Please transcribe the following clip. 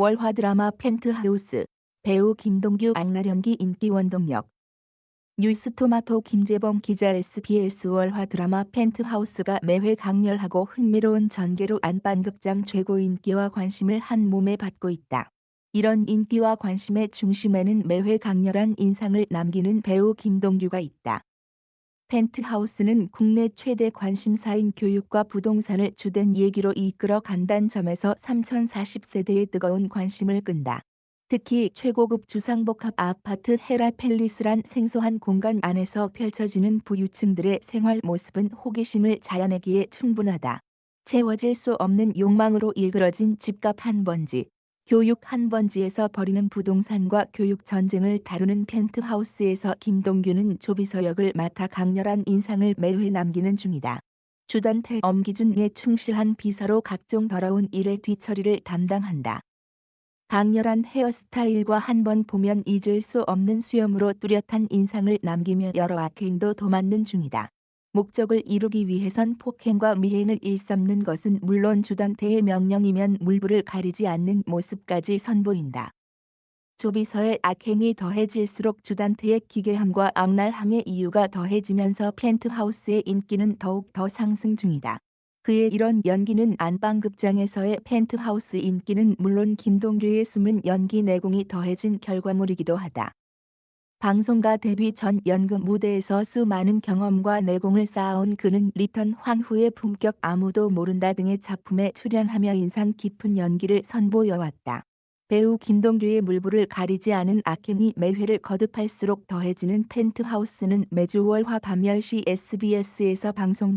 월화 드라마 펜트하우스 배우 김동규 악랄연기 인기 원동력 뉴스토마토 김재범 기자 SBS 월화 드라마 펜트하우스가 매회 강렬하고 흥미로운 전개로 안방극장 최고 인기와 관심을 한 몸에 받고 있다. 이런 인기와 관심의 중심에는 매회 강렬한 인상을 남기는 배우 김동규가 있다. 펜트하우스는 국내 최대 관심사인 교육과 부동산을 주된 얘기로 이끌어 간다는 점에서 3040세대의 뜨거운 관심을 끈다. 특히 최고급 주상복합 아파트 헤라 팰리스란 생소한 공간 안에서 펼쳐지는 부유층들의 생활 모습은 호기심을 자아내기에 충분하다. 채워질 수 없는 욕망으로 일그러진 집값 한 번지, 교육 한 번지에서 벌이는 부동산과 교육 전쟁을 다루는 펜트하우스에서 김동규는 조비서 역을 맡아 강렬한 인상을 매회 남기는 중이다. 주단태 엄기준에 충실한 비서로 각종 더러운 일의 뒤처리를 담당한다. 강렬한 헤어스타일과 한 번 보면 잊을 수 없는 수염으로 뚜렷한 인상을 남기며 여러 악행도 도맡는 중이다. 목적을 이루기 위해선 폭행과 미행을 일삼는 것은 물론 주단태의 명령이면 물불을 가리지 않는 모습까지 선보인다. 조비서의 악행이 더해질수록 주단태의 기괴함과 악랄함의 이유가 더해지면서 펜트하우스의 인기는 더욱 더 상승 중이다. 그의 이런 연기는 안방극장에서의 펜트하우스 인기는 물론 김동규의 숨은 연기 내공이 더해진 결과물이기도 하다. 방송가 데뷔 전 연극 무대에서 수많은 경험과 내공을 쌓아온 그는 리턴 황후의 품격 아무도 모른다 등의 작품에 출연하며 인상 깊은 연기를 선보여왔다. 배우 김동규의 물불을 가리지 않은 악행이 매회를 거듭할수록 더해지는 펜트하우스는 매주 월화 밤 10시 SBS에서 방송